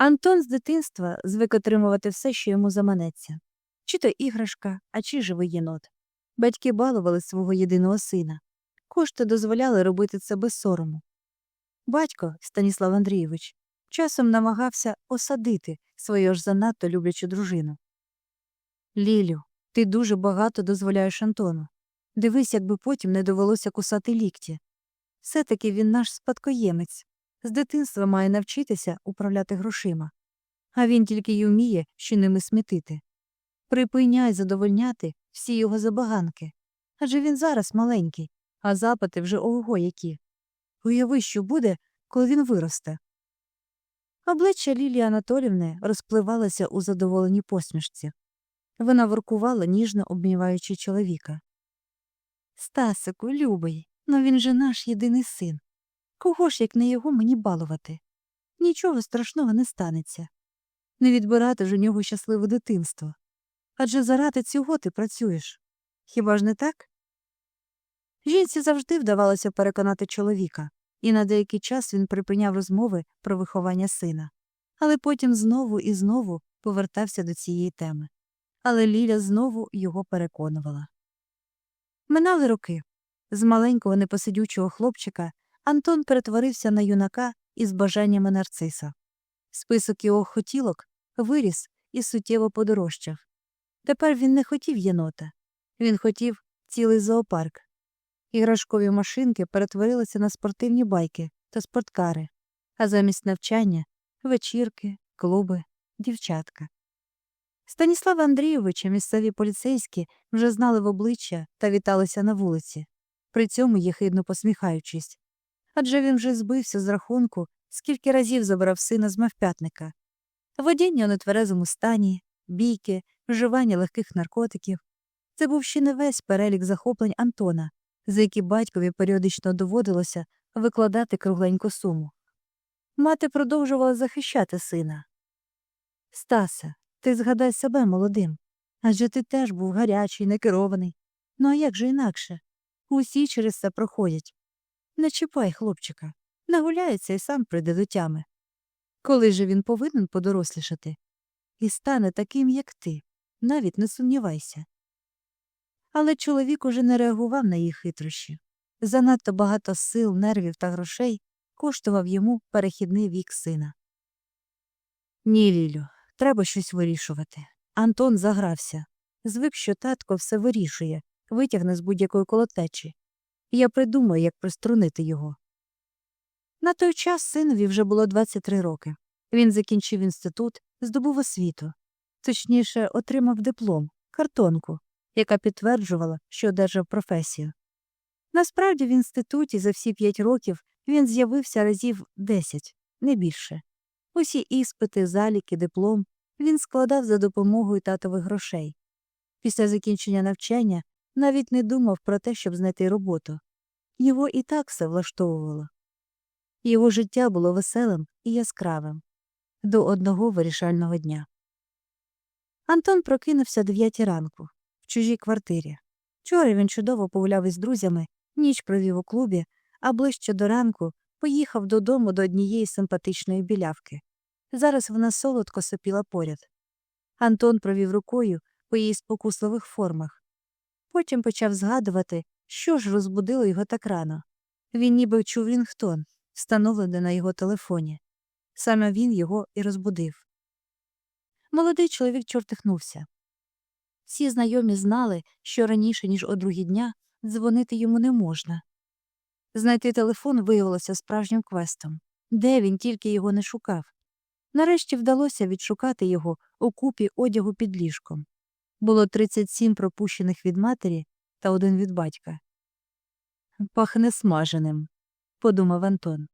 Антон з дитинства звик отримувати все, що йому заманеться чи то іграшка, а чи живий єнот. Батьки балували свого єдиного сина. Кошти дозволяли робити це без сорому. Батько, Станіслав Андрійович, часом намагався осадити свою ж занадто люблячу дружину. Лілю, ти дуже багато дозволяєш Антону. Дивись, якби потім не довелося кусати лікті. Все таки він наш спадкоємець. З дитинства має навчитися управляти грошима. А він тільки й уміє, що ними смітити. Припиняй задовольняти всі його забаганки. Адже він зараз маленький, а запити вже ого які. Уяви, що буде, коли він виросте. Обличчя Лілії Анатолівни розпливалося у задоволеній посмішці. Вона воркувала, ніжно обміваючи чоловіка. Стасику, любий, ну він же наш єдиний син. Кого ж, як не його, мені балувати? Нічого страшного не станеться. Не відбирати ж у нього щасливе дитинство. Адже заради цього ти працюєш. Хіба ж не так? Жінці завжди вдавалося переконати чоловіка, і на деякий час він припиняв розмови про виховання сина, але потім знову і знову повертався до цієї теми. Але Ліля знову його переконувала. Минали роки. З маленького непосидючого хлопчика Антон перетворився на юнака із бажаннями нарциса. Список його хотілок виріс і суттєво подорожчав. Тепер він не хотів єнота, він хотів цілий зоопарк. Іграшкові машинки перетворилися на спортивні байки та спорткари, а замість навчання вечірки, клуби, дівчатка. Станіслава Андрійовича місцеві поліцейські вже знали в обличчя та віталися на вулиці, при цьому єхидно посміхаючись. Адже він вже збився з рахунку, скільки разів забрав сина з мавпятника. Водіння у нетверезому стані, бійки, вживання легких наркотиків. Це був ще не весь перелік захоплень Антона, за які батькові періодично доводилося викладати кругленьку суму. Мати продовжувала захищати сина. Стасе, ти згадай себе молодим. Адже ти теж був гарячий, некерований. Ну а як же інакше? Усі через це проходять. Не чіпай хлопчика, нагуляється і сам прийде до тями. Коли же він повинен подорослішати? І стане таким, як ти, навіть не сумнівайся. Але чоловік уже не реагував на їх хитрощі. Занадто багато сил, нервів та грошей коштував йому перехідний вік сина. Ні, Лілю, треба щось вирішувати. Антон загрався. Звик, що татко все вирішує, витягне з будь-якої колотечі. Я придумаю, як приструнити його. На той час синові вже було 23 роки. Він закінчив інститут, здобув освіту. Точніше, отримав диплом, картонку, яка підтверджувала, що одержав професію. Насправді, в інституті за всі п'ять років він з'явився разів 10, не більше. Усі іспити, заліки, диплом він складав за допомогою татових грошей. Після закінчення навчання навіть не думав про те, щоб знайти роботу. Його і так все влаштовувало. Його життя було веселим і яскравим до одного вирішального дня. Антон прокинувся дев'ятій ранку в чужій квартирі. Вчора він чудово погуляв із друзями, ніч провів у клубі, а ближче до ранку поїхав додому до однієї симпатичної білявки. Зараз вона солодко сопіла поряд. Антон провів рукою по її спокусливих формах. Потім почав згадувати, що ж розбудило його так рано. Він ніби чув рінгтон, встановлений на його телефоні. Саме він його і розбудив. Молодий чоловік чортихнувся. Всі знайомі знали, що раніше, ніж о другі дня, дзвонити йому не можна. Знайти телефон виявилося справжнім квестом, де він тільки його не шукав. Нарешті вдалося відшукати його у купі одягу під ліжком. Було 37 пропущених від матері та один від батька. Пахне смаженим, подумав Антон.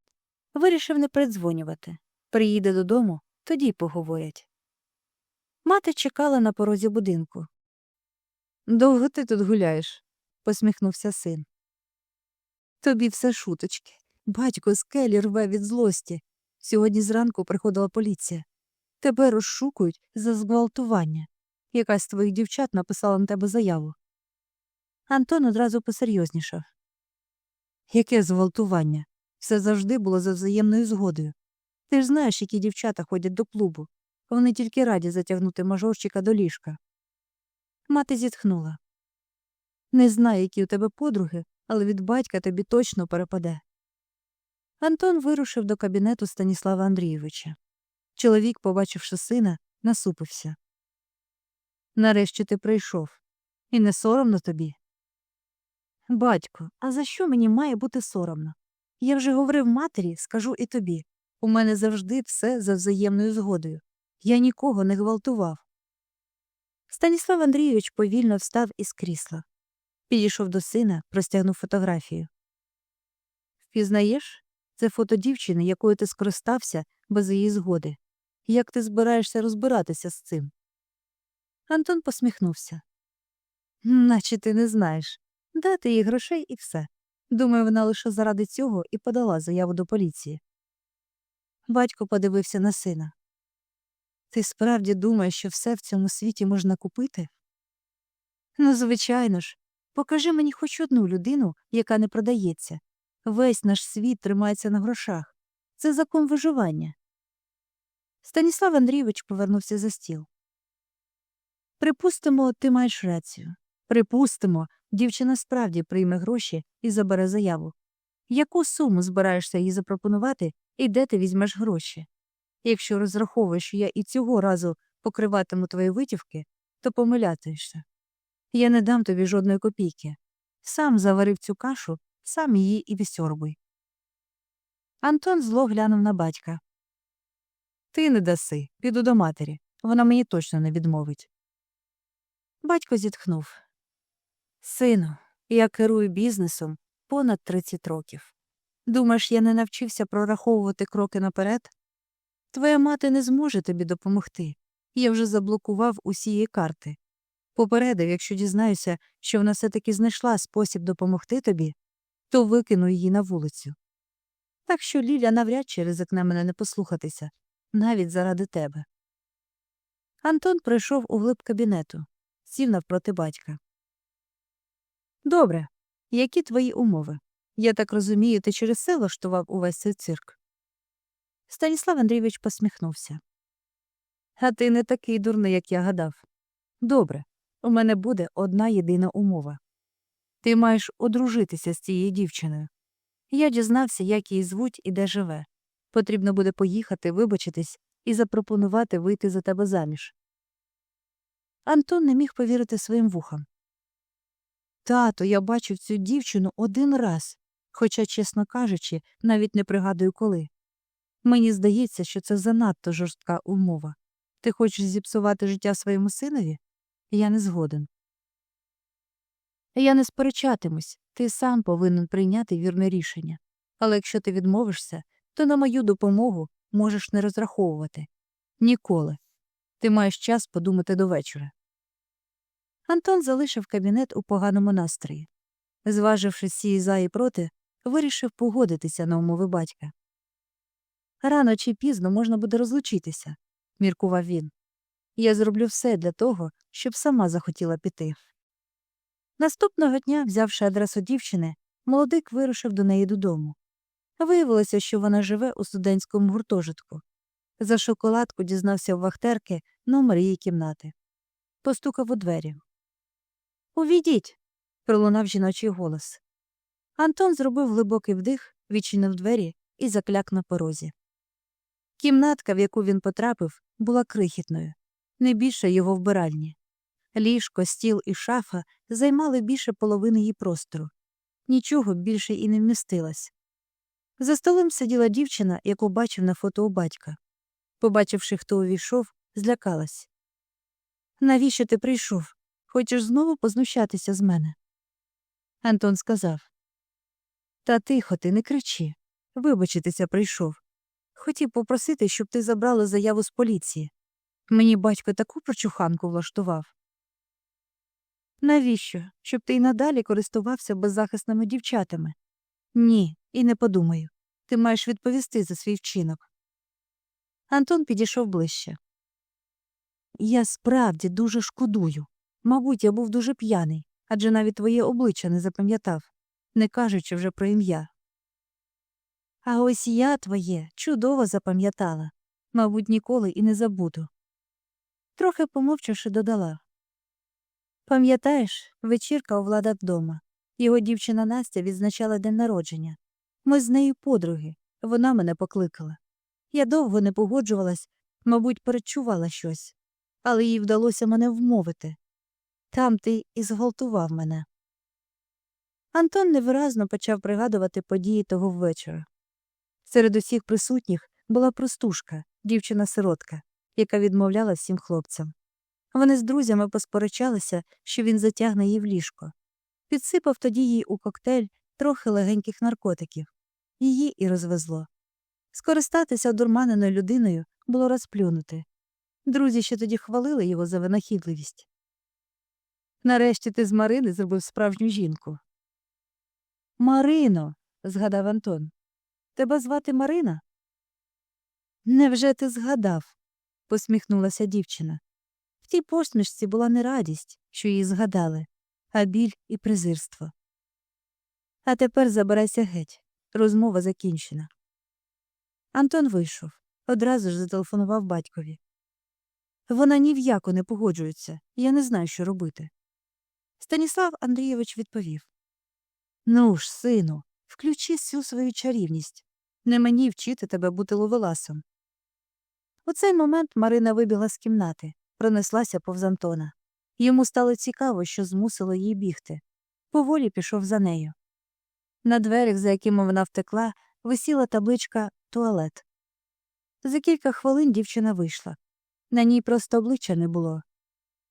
Вирішив не передзвонювати. Приїде додому, тоді й поговорять. Мати чекала на порозі будинку. Довго ти тут гуляєш? посміхнувся син. Тобі все шуточки. Батько з келі рве від злості. Сьогодні зранку приходила поліція. Тебе розшукують за зґвалтування. Якась з твоїх дівчат написала на тебе заяву. Антон одразу посерйознішав. Яке зґвалтування? Все завжди було за взаємною згодою. Ти ж знаєш, які дівчата ходять до клубу. Вони тільки раді затягнути мажорчика до ліжка. Мати зітхнула. Не знаю, які у тебе подруги, але від батька тобі точно перепаде. Антон вирушив до кабінету Станіслава Андрійовича. Чоловік, побачивши сина, насупився. Нарешті ти прийшов. І не соромно тобі. Батько, а за що мені має бути соромно? Я вже говорив матері, скажу і тобі. У мене завжди все за взаємною згодою. Я нікого не гвалтував. Станіслав Андрійович повільно встав із крісла. Підійшов до сина, простягнув фотографію. Впізнаєш? Це фото дівчини, якою ти скористався без її згоди. Як ти збираєшся розбиратися з цим? Антон посміхнувся. Наче ти не знаєш. Дати їй грошей і все. Думаю, вона лише заради цього і подала заяву до поліції. Батько подивився на сина. Ти справді думаєш, що все в цьому світі можна купити? Ну, звичайно ж, покажи мені хоч одну людину, яка не продається. Весь наш світ тримається на грошах. Це закон виживання. Станіслав Андрійович повернувся за стіл. Припустимо, ти маєш рацію. Припустимо, дівчина справді прийме гроші і забере заяву. Яку суму збираєшся їй запропонувати і де ти візьмеш гроші? Якщо розраховуєш, що я і цього разу покриватиму твої витівки, то помилятаєшся. Я не дам тобі жодної копійки. Сам заварив цю кашу, сам її і висьорбуй. Антон зло глянув на батька. Ти не даси, піду до матері. Вона мені точно не відмовить. Батько зітхнув. Сину, я керую бізнесом понад 30 років. Думаєш, я не навчився прораховувати кроки наперед? Твоя мати не зможе тобі допомогти. Я вже заблокував усі її карти. Попередив, якщо дізнаюся, що вона все таки знайшла спосіб допомогти тобі, то викину її на вулицю. Так що Ліля навряд чи ризикне мене не послухатися, навіть заради тебе. Антон прийшов у глиб кабінету, сів навпроти батька. Добре. Які твої умови? Я так розумію, ти через це влаштував увесь цей цирк. Станіслав Андрійович посміхнувся. А ти не такий дурний, як я гадав. Добре, у мене буде одна єдина умова. Ти маєш одружитися з цією дівчиною. Я дізнався, як її звуть і де живе. Потрібно буде поїхати, вибачитись і запропонувати вийти за тебе заміж. Антон не міг повірити своїм вухам. Тато, я бачив цю дівчину один раз, хоча, чесно кажучи, навіть не пригадую коли. Мені здається, що це занадто жорстка умова. Ти хочеш зіпсувати життя своєму синові? Я не згоден. Я не сперечатимусь, ти сам повинен прийняти вірне рішення. Але якщо ти відмовишся, то на мою допомогу можеш не розраховувати. Ніколи. Ти маєш час подумати до вечора. Антон залишив кабінет у поганому настрої. Зваживши всі за і проти, вирішив погодитися на умови батька. Рано чи пізно можна буде розлучитися, міркував він. Я зроблю все для того, щоб сама захотіла піти. Наступного дня, взявши адресу дівчини, молодик вирушив до неї додому. Виявилося, що вона живе у студентському гуртожитку. За шоколадку дізнався у вахтерки номер її кімнати. Постукав у двері. Увійдіть. пролунав жіночий голос. Антон зробив глибокий вдих, відчинив двері і закляк на порозі. Кімнатка, в яку він потрапив, була крихітною, не більше його вбиральні. Ліжко, стіл і шафа займали більше половини її простору. Нічого більше і не вмістилось. За столом сиділа дівчина, яку бачив на фото у батька. Побачивши, хто увійшов, злякалась. Навіщо ти прийшов? Хочеш знову познущатися з мене? Антон сказав. Та тихо ти, не кричи. Вибачитися прийшов. Хотів попросити, щоб ти забрала заяву з поліції. Мені батько таку прочуханку влаштував. Навіщо? Щоб ти й надалі користувався беззахисними дівчатами? Ні, і не подумаю. Ти маєш відповісти за свій вчинок. Антон підійшов ближче. Я справді дуже шкодую. Мабуть, я був дуже п'яний, адже навіть твоє обличчя не запам'ятав, не кажучи вже про ім'я. А ось я твоє чудово запам'ятала. Мабуть, ніколи і не забуду. Трохи помовчавши, додала. Пам'ятаєш, вечірка у Влада вдома. Його дівчина Настя відзначала день народження. Ми з нею подруги, вона мене покликала. Я довго не погоджувалась, мабуть, перечувала щось, але їй вдалося мене вмовити. Там ти і зґвалтував мене. Антон невиразно почав пригадувати події того вечора. Серед усіх присутніх була простушка, дівчина-сиротка, яка відмовляла всім хлопцям. Вони з друзями посперечалися, що він затягне її в ліжко. Підсипав тоді їй у коктейль трохи легеньких наркотиків. Її і розвезло. Скористатися одурманеною людиною було розплюнути. Друзі ще тоді хвалили його за винахідливість. Нарешті ти з Марини зробив справжню жінку. Марино, згадав Антон. Тебе звати Марина? Невже ти згадав? посміхнулася дівчина. В тій посмішці була не радість, що її згадали, а біль і презирство. А тепер забирайся геть. Розмова закінчена. Антон вийшов, одразу ж зателефонував батькові. Вона ні в яко не погоджується, я не знаю, що робити. Станіслав Андрійович відповів Ну ж, сину, включи всю свою чарівність. Не мені вчити тебе бути ловеласом. У цей момент Марина вибігла з кімнати, пронеслася повз Антона. Йому стало цікаво, що змусило її бігти. Поволі пішов за нею. На дверях, за якими вона втекла, висіла табличка туалет. За кілька хвилин дівчина вийшла. На ній просто обличчя не було.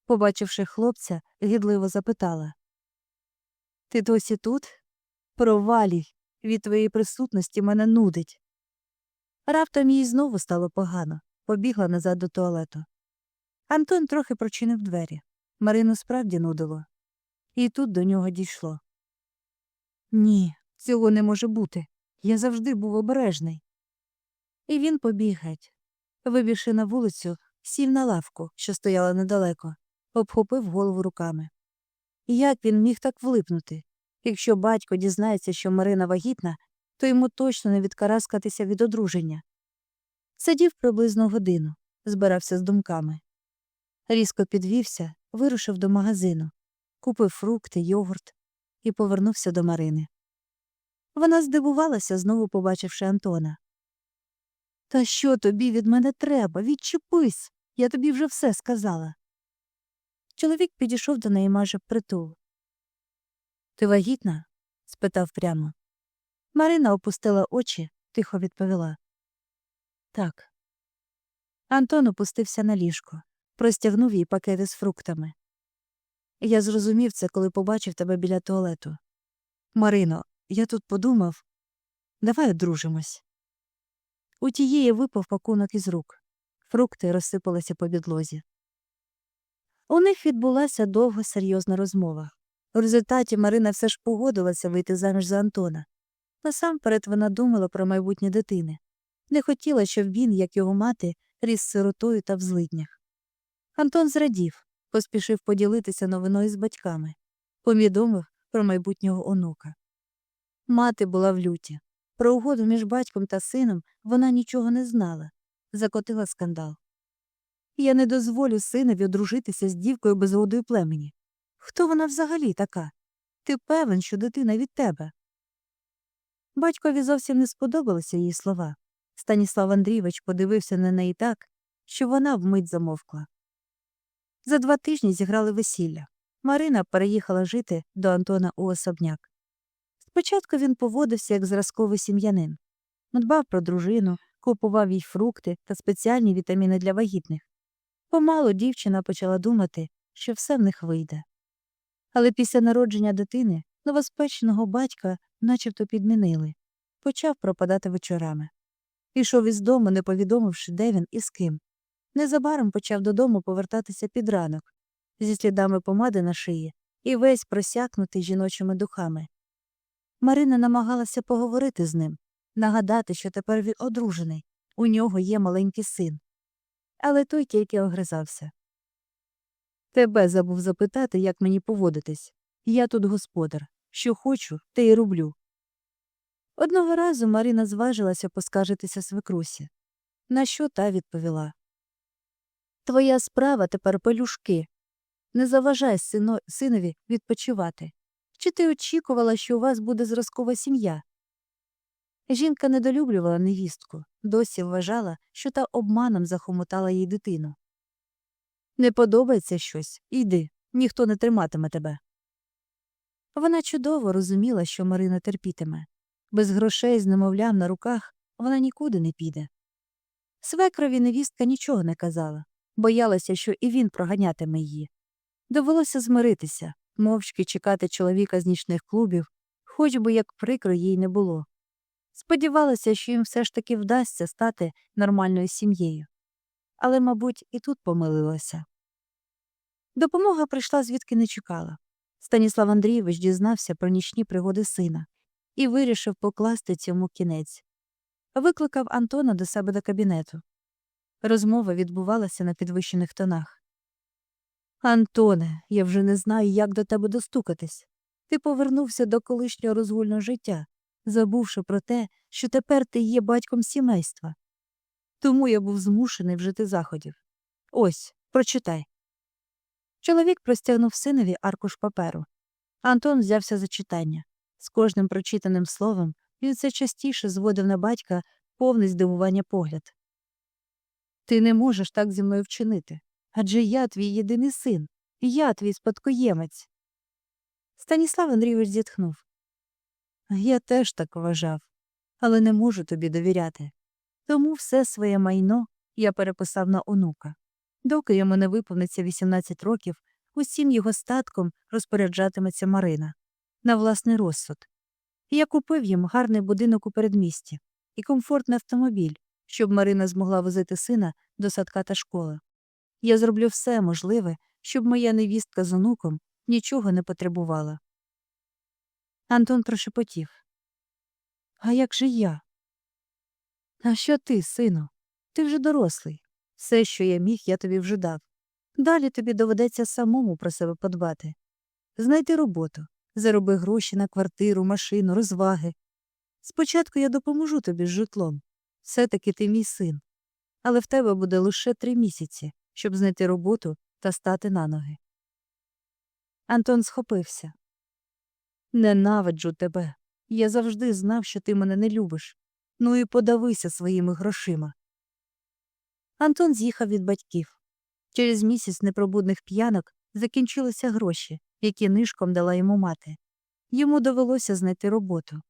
Побачивши хлопця, гідливо запитала Ти досі тут? Провалій, від твоєї присутності мене нудить. Раптом їй знову стало погано, побігла назад до туалету. Антон трохи прочинив двері. Марину справді нудило. І тут до нього дійшло. Ні, цього не може бути. Я завжди був обережний. І він побіг геть. Вибігши на вулицю, сів на лавку, що стояла недалеко, обхопив голову руками. Як він міг так влипнути? Якщо батько дізнається, що Марина вагітна, то йому точно не відкараскатися від одруження. Сидів приблизно годину, збирався з думками. Різко підвівся, вирушив до магазину, купив фрукти, йогурт і повернувся до Марини. Вона здивувалася, знову побачивши Антона. Та що тобі від мене треба? Відчепись. Я тобі вже все сказала. Чоловік підійшов до неї майже впритул. Ти вагітна? спитав прямо. Марина опустила очі, тихо відповіла. Так. Антон опустився на ліжко, простягнув їй пакети з фруктами. Я зрозумів це, коли побачив тебе біля туалету. Марино, я тут подумав давай одружимось. У тієї випав пакунок із рук. Фрукти розсипалися по підлозі. У них відбулася довга серйозна розмова. У результаті Марина все ж погодилася вийти заміж за Антона. Насамперед вона думала про майбутнє дитини. Не хотіла, щоб він, як його мати, ріс сиротою та в злиднях. Антон зрадів, поспішив поділитися новиною з батьками, повідомив про майбутнього онука. Мати була в люті. Про угоду між батьком та сином вона нічого не знала, закотила скандал. Я не дозволю синові одружитися з дівкою без роду племені. Хто вона взагалі така? Ти певен, що дитина від тебе. Батькові зовсім не сподобалися її слова. Станіслав Андрійович подивився на неї так, що вона вмить замовкла. За два тижні зіграли весілля. Марина переїхала жити до Антона у особняк. Спочатку він поводився як зразковий сім'янин. Дбав про дружину, купував їй фрукти та спеціальні вітаміни для вагітних. Помалу дівчина почала думати, що все в них вийде. Але після народження дитини новоспеченого батька начебто підмінили, почав пропадати вечорами. Пішов із дому, не повідомивши, де він і з ким. Незабаром почав додому повертатися під ранок, зі слідами помади на шиї і весь просякнутий жіночими духами. Марина намагалася поговорити з ним, нагадати, що тепер він одружений, у нього є маленький син. Але той тільки огризався. Тебе забув запитати, як мені поводитись. Я тут господар. Що хочу, те й роблю. Одного разу Марина зважилася поскаржитися свекрусі. На що та відповіла Твоя справа тепер пелюшки. Не заважай сино... синові відпочивати. Чи ти очікувала, що у вас буде зразкова сім'я? Жінка недолюблювала невістку, досі вважала, що та обманом захомутала їй дитину. Не подобається щось, йди, ніхто не триматиме тебе. Вона чудово розуміла, що Марина терпітиме. Без грошей з немовлям на руках вона нікуди не піде. Свекрові невістка нічого не казала, боялася, що і він проганятиме її. Довелося змиритися, мовчки чекати чоловіка з нічних клубів, хоч би як прикро їй не було. Сподівалася, що їм все ж таки вдасться стати нормальною сім'єю. Але, мабуть, і тут помилилася. Допомога прийшла звідки не чекала. Станіслав Андрійович дізнався про нічні пригоди сина і вирішив покласти цьому кінець. Викликав Антона до себе до кабінету. Розмова відбувалася на підвищених тонах. Антоне, я вже не знаю, як до тебе достукатись. Ти повернувся до колишнього розгульного життя, забувши про те, що тепер ти є батьком сімейства. Тому я був змушений вжити заходів. Ось, прочитай. Чоловік простягнув синові аркуш паперу. Антон взявся за читання. З кожним прочитаним словом він все частіше зводив на батька повний здивування погляд. Ти не можеш так зі мною вчинити. Адже я твій єдиний син, я твій спадкоємець. Станіслав Андрійович зітхнув. Я теж так вважав, але не можу тобі довіряти. Тому все своє майно я переписав на онука. Доки йому не виповниться 18 років, усім його статком розпоряджатиметься Марина на власний розсуд. Я купив їм гарний будинок у передмісті і комфортний автомобіль, щоб Марина змогла возити сина до садка та школи. Я зроблю все можливе, щоб моя невістка з онуком нічого не потребувала. Антон прошепотів. А як же я? А що ти, сину? Ти вже дорослий. Все, що я міг, я тобі вже дав. Далі тобі доведеться самому про себе подбати. Знайти роботу, зароби гроші на квартиру, машину, розваги. Спочатку я допоможу тобі з житлом. Все таки ти мій син. Але в тебе буде лише три місяці, щоб знайти роботу та стати на ноги. Антон схопився. Ненавиджу тебе. Я завжди знав, що ти мене не любиш. Ну і подавися своїми грошима. Антон з'їхав від батьків. Через місяць непробудних п'янок закінчилися гроші, які нишком дала йому мати. Йому довелося знайти роботу.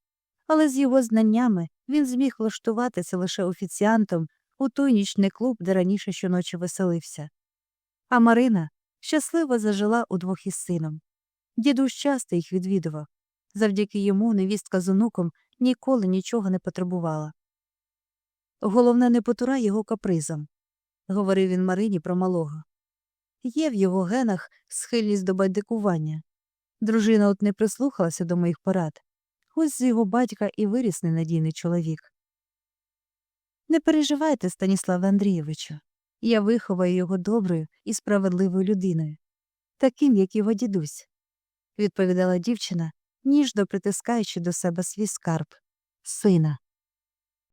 Але з його знаннями він зміг влаштуватися лише офіціантом у той нічний клуб, де раніше щоночі веселився. А Марина щасливо зажила удвох із сином. Дідусь часто їх відвідував. Завдяки йому невістка з онуком ніколи нічого не потребувала. Головне, не потурай його капризом, говорив він Марині про малого. Є в його генах схильність до байдикування. Дружина от не прислухалася до моїх порад. Ось з його батька і виріс ненадійний чоловік. Не переживайте, Станіславе Андрійовичу. Я виховаю його доброю і справедливою людиною, таким, як його дідусь, відповідала дівчина, ніжно притискаючи до себе свій скарб, сина.